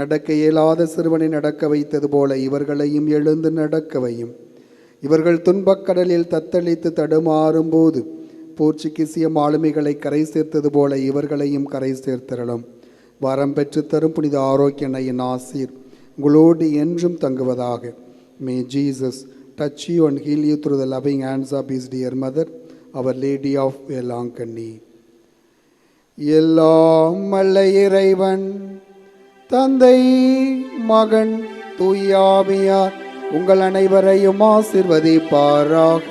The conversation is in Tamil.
நடக்க இயலாத சிறுவனை நடக்க வைத்தது போல இவர்களையும் எழுந்து நடக்கவையும் இவர்கள் துன்பக்கடலில் தத்தளித்து தடுமாறும் போது போர்ச்சுகீசிய மாலுமிகளை கரை சேர்த்தது போல இவர்களையும் கரை சேர்த்திரளும். வரம் பெற்று தரும் புனித ஆரோக்கியனையின் ஆசீர் உங்களோடு என்றும் தங்குவதாக. May Jesus touch you and heal you through the loving hands of his dear mother our lady of Velankanni எல்லாம் மல்ல இறைவன் தந்தை மகன் தூயாமியார் உங்கள் அனைவரையும் ஆசிர்வதிப்பாராக.